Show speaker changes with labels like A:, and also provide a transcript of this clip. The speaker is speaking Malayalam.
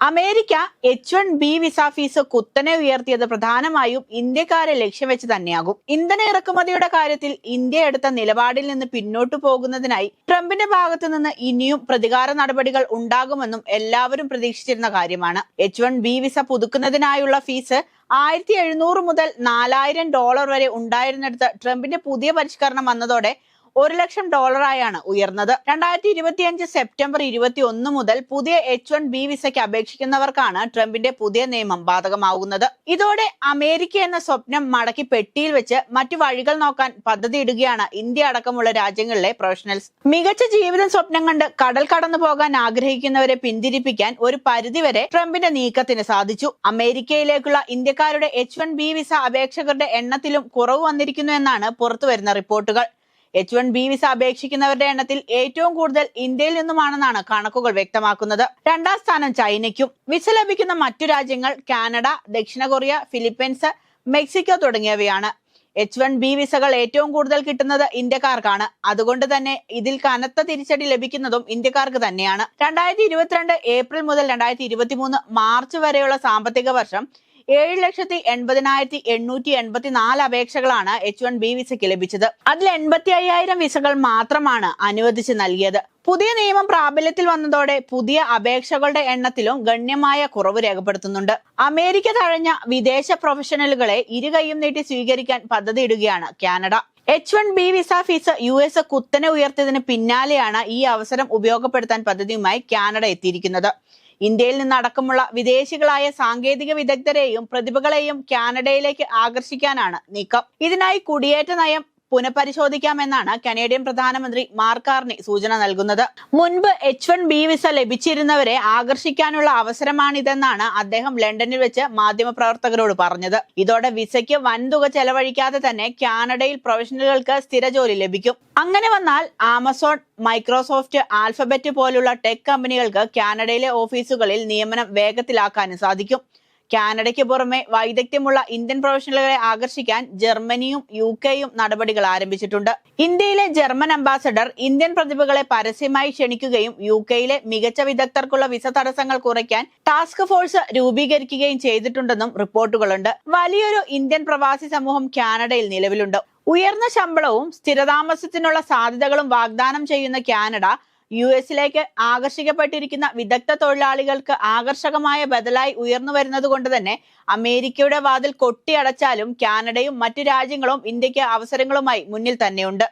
A: America H one B visa fees കുത്തനെ ഉയർത്തിയത് പ്രധാനമായും ഇന്ത്യക്കാരെ ലക്ഷ്യം വെച്ച് തന്നെയാകും. ഇന്ധന ഇറക്കുമതിയുടെ കാര്യത്തിൽ ഇന്ത്യ എടുത്ത നിലപാടിൽ നിന്ന് പിന്നോട്ടു പോകുന്നതിനായി ട്രംപിന്റെ ഭാഗത്തു നിന്ന് ഇനിയും പ്രതികാര നടപടികൾ ഉണ്ടാകുമെന്നും എല്ലാവരും പ്രതീക്ഷിച്ചിരുന്ന കാര്യമാണ്. എച്ച് വൺ ബി വിസ പുതുക്കുന്നതിനായുള്ള ഫീസ് ആയിരത്തി എഴുന്നൂറ് മുതൽ നാലായിരം ഡോളർ വരെ ഉണ്ടായിരുന്നിടത്ത് ട്രംപിന്റെ പുതിയ പരിഷ്കരണം വന്നതോടെ ഒരു ലക്ഷം ഡോളറായാണ് ഉയർന്നത്. രണ്ടായിരത്തി ഇരുപത്തിയഞ്ച് സെപ്റ്റംബർ ഇരുപത്തി ഒന്ന് മുതൽ പുതിയ എച്ച് വൺ ബി വിസയ്ക്ക് അപേക്ഷിക്കുന്നവർക്കാണ് ട്രംപിന്റെ പുതിയ നിയമം ബാധകമാകുന്നത്. ഇതോടെ അമേരിക്ക എന്ന സ്വപ്നം മടക്കി പെട്ടിയിൽ വെച്ച് മറ്റു വഴികൾ നോക്കാൻ പദ്ധതി ഇടുകയാണ് ഇന്ത്യ അടക്കമുള്ള രാജ്യങ്ങളിലെ പ്രൊഫഷണൽസ് മികച്ച ജീവിതം സ്വപ്നം കണ്ട് കടൽ കടന്നു പോകാൻ ആഗ്രഹിക്കുന്നവരെ പിന്തിരിപ്പിക്കാൻ ഒരു പരിധിവരെ ട്രംപിന്റെ നീക്കത്തിന് സാധിച്ചു. അമേരിക്കയിലേക്കുള്ള ഇന്ത്യക്കാരുടെ എച്ച് വൺ ബി വിസ അപേക്ഷകരുടെ എണ്ണത്തിലും കുറവ് വന്നിരിക്കുന്നു എന്നാണ് പുറത്തുവരുന്ന റിപ്പോർട്ടുകൾ. എച്ച് വൺ ബി വിസ അപേക്ഷിക്കുന്നവരുടെ എണ്ണത്തിൽ ഏറ്റവും കൂടുതൽ ഇന്ത്യയിൽ നിന്നുമാണെന്നാണ് കണക്കുകൾ വ്യക്തമാക്കുന്നത്. രണ്ടാം സ്ഥാനം ചൈനയ്ക്കും. വിസ ലഭിക്കുന്ന മറ്റു രാജ്യങ്ങൾ കാനഡ ദക്ഷിണ കൊറിയ ഫിലിപ്പീൻസ് മെക്സിക്കോ തുടങ്ങിയവയാണ്. എച്ച് വൺ ബി വിസകൾ ഏറ്റവും കൂടുതൽ കിട്ടുന്നത് ഇന്ത്യക്കാർക്കാണ്. അതുകൊണ്ട് തന്നെ ഇതിൽ കനത്ത തിരിച്ചടി ലഭിക്കുന്നതും ഇന്ത്യക്കാർക്ക് തന്നെയാണ്. രണ്ടായിരത്തി ഇരുപത്തിരണ്ട് ഏപ്രിൽ മുതൽ രണ്ടായിരത്തി ഇരുപത്തി മൂന്ന് മാർച്ച് വരെയുള്ള സാമ്പത്തിക വർഷം ഏഴ് ലക്ഷത്തി എൺപതിനായിരത്തി എണ്ണൂറ്റി എൺപത്തി നാല് അപേക്ഷകളാണ് എച്ച് വൺ ബി വിസയ്ക്ക് ലഭിച്ചത്. അതിൽ എൺപത്തി അയ്യായിരം വിസകൾ മാത്രമാണ് അനുവദിച്ച് നൽകിയത്. പുതിയ നിയമം പ്രാബല്യത്തിൽ വന്നതോടെ പുതിയ അപേക്ഷകളുടെ എണ്ണത്തിലും ഗണ്യമായ കുറവ് രേഖപ്പെടുത്തുന്നുണ്ട്. അമേരിക്ക തഴഞ്ഞ വിദേശ പ്രൊഫഷണലുകളെ ഇരുകൈയും നീട്ടി സ്വീകരിക്കാൻ പദ്ധതിയിടുകയാണ് Canada. H one B visa fees U S കുത്തനെ ഉയർത്തിയതിന് പിന്നാലെയാണ് ഈ അവസരം ഉപയോഗപ്പെടുത്താൻ പദ്ധതിയുമായി കാനഡ എത്തിയിരിക്കുന്നത്. ഇന്ത്യയിൽ നിന്നടക്കമുള്ള വിദേശികളായ സാങ്കേതിക വിദഗ്ധരെയും പ്രതിഭകളെയും കാനഡയിലേക്ക് ആകർഷിക്കാനാണ് നീക്കം. ഇതിനായി കുടിയേറ്റ നയം പുനഃപരിശോധിക്കാമെന്നാണ് കനേഡിയൻ പ്രധാനമന്ത്രി മാർക്ക് കാർണി സൂചന നൽകുന്നത്. മുൻപ് എച്ച് വൺ ബി വിസ ലഭിച്ചിരുന്നവരെ ആകർഷിക്കാനുള്ള അവസരമാണിതെന്നാണ് അദ്ദേഹം ലണ്ടനിൽ വെച്ച് മാധ്യമപ്രവർത്തകരോട് പറഞ്ഞത്. ഇതോടെ വിസയ്ക്ക് വൻതുക ചെലവഴിക്കാതെ തന്നെ കാനഡയിൽ പ്രൊഫഷണലുകൾക്ക് സ്ഥിര ജോലി ലഭിക്കും. അങ്ങനെ വന്നാൽ ആമസോൺ മൈക്രോസോഫ്റ്റ് ആൽഫബറ്റ് പോലുള്ള ടെക് കമ്പനികൾക്ക് കാനഡയിലെ ഓഫീസുകളിൽ നിയമനം വേഗത്തിലാക്കാനും സാധിക്കും. കാനഡയ്ക്ക് പുറമെ വൈദഗ്ധ്യമുള്ള ഇന്ത്യൻ പ്രൊഫഷണലുകളെ ആകർഷിക്കാൻ ജർമ്മനിയും യു കെയും നടപടികൾ ആരംഭിച്ചിട്ടുണ്ട്. ഇന്ത്യയിലെ ജർമ്മൻ അംബാസഡർ ഇന്ത്യൻ പ്രതിഭകളെ പരസ്യമായി ക്ഷണിക്കുകയും യു കെയിലെ മികച്ച വിദഗ്ധർക്കുള്ള വിസ തടസ്സങ്ങൾ കുറയ്ക്കാൻ ടാസ്ക് ഫോഴ്സ് രൂപീകരിക്കുകയും ചെയ്തിട്ടുണ്ടെന്നും റിപ്പോർട്ടുകളുണ്ട്. വലിയൊരു ഇന്ത്യൻ പ്രവാസി സമൂഹം കാനഡയിൽ നിലവിലുണ്ട്. ഉയർന്ന ശമ്പളവും സ്ഥിരതാമസത്തിനുള്ള സാധ്യതകളും വാഗ്ദാനം ചെയ്യുന്ന കാനഡ യു എസിലേക്ക് ആകർഷിക്കപ്പെട്ടിരിക്കുന്ന വിദഗ്ധ തൊഴിലാളികൾക്ക് ആകർഷകമായ ബദലായി ഉയർന്നു വരുന്നത് കൊണ്ട് തന്നെ അമേരിക്കയുടെ വാതിൽ കൊട്ടിയടച്ചാലും കാനഡയും മറ്റു രാജ്യങ്ങളും ഇന്ത്യയ്ക്ക് അവസരങ്ങളുമായി മുന്നിൽ തന്നെയുണ്ട്.